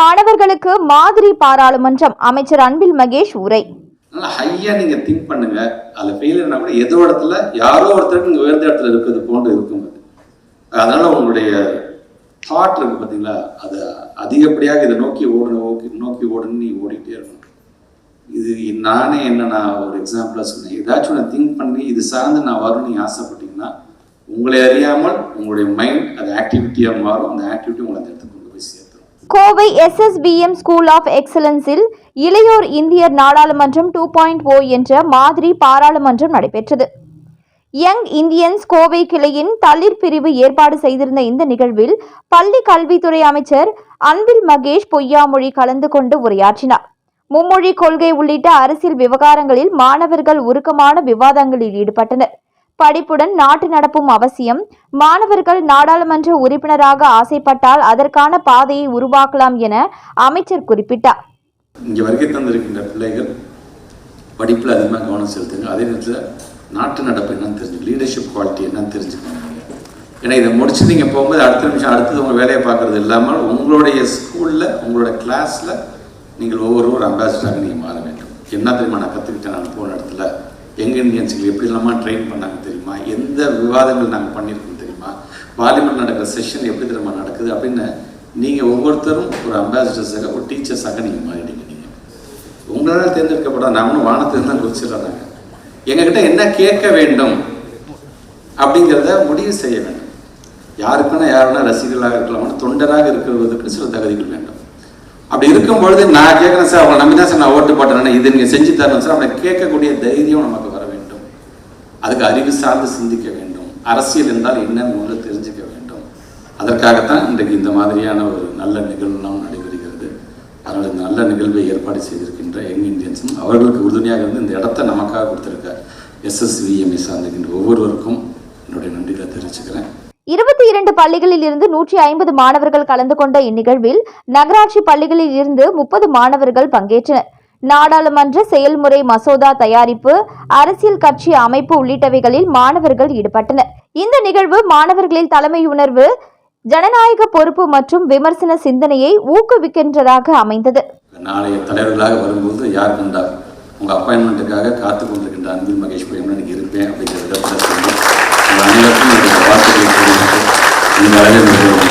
மாணவர்களுக்கு மாதிரி பாராளுமன்றம் அமைச்சர் அன்பில் மகேஷ் உரை. அதனால ஹையா நீங்க திங்க் பண்ணுங்க. அதுல ஃபெயிலியர்னா கூட ஏதோ இடத்துல யாரோ ஒருத்தருக்கு இங்க உயர்ந்த இடத்துல இருக்கிறது போன்று இருக்கும் அது. அதனால உங்களுடைய தாட் இருக்கு பாத்தீங்களா? அது அதிகப்படியாக இதை நோக்கி ஓடணும் நோக்கி நோக்கி ஓடணும் நீ ஓடிட்டே இருக்கணும். இது நானே என்ன நான் ஒரு எக்ஸாம்பிளாக சொன்னேன். ஏதாச்சும் ஒன்று திங்க் பண்ணி இது சார்ந்து நான் வரணும்னு நீங்கள் ஆசைப்பட்டீங்கன்னா உங்களை அறியாமல் உங்களுடைய மைண்ட் அது ஆக்டிவிட்டியாக மாறும். அந்த ஆக்டிவிட்டி உங்களை அந்த இடத்துக்கு கோவை எஸ்எஸ்பிஎம் ஸ்கூல் ஆஃப் எக்ஸலன்ஸில் இளையோர் இந்தியர் நாடாளுமன்றம் டூ பாயிண்ட் ஓ என்ற மாதிரி பாராளுமன்றம் நடைபெற்றது. யங் இந்தியன்ஸ் கோவை கிளையின் தளிர் பிரிவு ஏற்பாடு செய்திருந்த இந்த நிகழ்வில் பள்ளி கல்வித்துறை அமைச்சர் அன்பில் மகேஷ் பொய்யாமொழி கலந்து கொண்டு உரையாற்றினார். மும்மொழி கொள்கை உள்ளிட்ட அரசியல் விவகாரங்களில் மாணவர்கள் உருக்கமான விவாதங்களில் ஈடுபட்டனர். படிப்புடன் நாட்டு நடப்பும் அவசியம். மாணவர்கள் நாடாளுமன்ற உறுப்பினராக ஆசைப்பட்டால் அதற்கான பாதையை உருவாக்கலாம் என அமைச்சர் குறிப்பிட்டார். இங்கே வருகை தந்திருக்கின்ற பிள்ளைகள் படிப்பில் அதிகமாக கவனம் செலுத்துங்க. அதே நேரத்தில் நாட்டு நடப்பு என்னன்னு தெரிஞ்சு லீடர்ஷிப் குவாலிட்டி என்னன்னு தெரிஞ்சுக்கணும். ஏன்னா இதை முடிச்சு நீங்கள் போகும்போது அடுத்த நிமிஷம் அடுத்தது உங்கள் வேலையை பார்க்குறது இல்லாமல் உங்களுடைய ஸ்கூலில் உங்களோட கிளாஸில் நீங்கள் ஒவ்வொரு ஒரு அம்பாசிடராக நீங்கள் மாற வேண்டும். என்ன தெரியுமா நான் கற்றுக்கிட்டேன் நான் போன இடத்துல? யங் இந்தியன்ஸுக்கு எப்படி ட்ரெயின் பண்ணாங்க தெரியுமா? எந்த விவாதங்கள் நாங்கள் பண்ணியிருக்கோம் தெரியுமா? பார்லிமெண்ட் நடக்கிற செஷன் எப்படி தெரியுமா நடக்குது அப்படின்னு நீங்கள் ஒவ்வொருத்தரும் ஒரு அம்பாசிடர்ஸாக ஒரு டீச்சர்ஸாக நீங்கள் மாறிடுங்க நீங்கள் உங்களால் தேர்ந்தெடுக்கப்படாத நாமளும் வானத்தில் தான் குறிச்சிடுறாங்க எங்ககிட்ட என்ன கேட்க வேண்டும் அப்படிங்கிறத முடிவு செய்ய வேண்டும். யாருக்குன்னா யாருன்னா ரசிகர்களாக இருக்கலாம் தொண்டராக இருக்கிறதுக்கு சில தகுதிகள் வேண்டும். அப்படி இருக்கும் பொழுது நான் கேட்குறேன் சார் அவங்களை நம்பி தான் சார் நான் ஓட்டு போட்டேன். இது நீங்கள் செஞ்சு தரணும் சார். அவனை கேட்கக்கூடிய தைரியம் நமக்கு வர வேண்டும். அதுக்கு அறிவு சார்ந்து சிந்திக்க வேண்டும். அரசியல் என்றால் என்னன்னு முதல்ல தெரிஞ்சுக்க வேண்டும். அதற்காகத்தான் இன்றைக்கு இந்த மாதிரியான ஒரு நல்ல நிகழ்வுலாம் நடைபெறுகிறது. அதனால் இந்த நல்ல நிகழ்வை ஏற்பாடு செய்திருக்கின்ற யங் இந்தியன்ஸும் அவர்களுக்கு உறுதுணையாக இருந்து இந்த இடத்த நமக்காக கொடுத்திருக்க எஸ்எஸ்விஎம்ஐ சார்ந்திருக்கின்ற ஒவ்வொருவருக்கும் என்னுடைய நன்றிகளை தெரிவிச்சுக்கிறேன். இருபத்தி இரண்டு பள்ளிகளில் இருந்து நூற்றி ஐம்பது மாணவர்கள் கலந்து கொண்ட இந்நிகழ்வில் நகராட்சி பள்ளிகளில் இருந்து முப்பது மாணவர்கள் பங்கேற்றனர். நாடாளுமன்ற செயல்முறை மசோதா தயாரிப்பு அரசியல் கட்சி அமைப்பு உள்ளிட்டவைகளில் மாணவர்கள் ஈடுபட்டனர். இந்த நிகழ்வு மாணவர்களில் தலைமை உணர்வு ஜனநாயக பொறுப்பு மற்றும் விமர்சன சிந்தனையை ஊக்குவிக்கின்றதாக அமைந்தது. நாளைய தலைவர்களாக வரும்போது யார் கண்டா உங்கள் அப்பாயின்மெண்ட்டுக்காக காத்து கொண்டிருக்கின்ற அன்பில் மகேஷ் பிரியம்னு எனக்கு இருப்பேன் அப்படிங்கிற விதத்தில் சொல்லி அனைவருக்கும் வாழ்த்துக்களை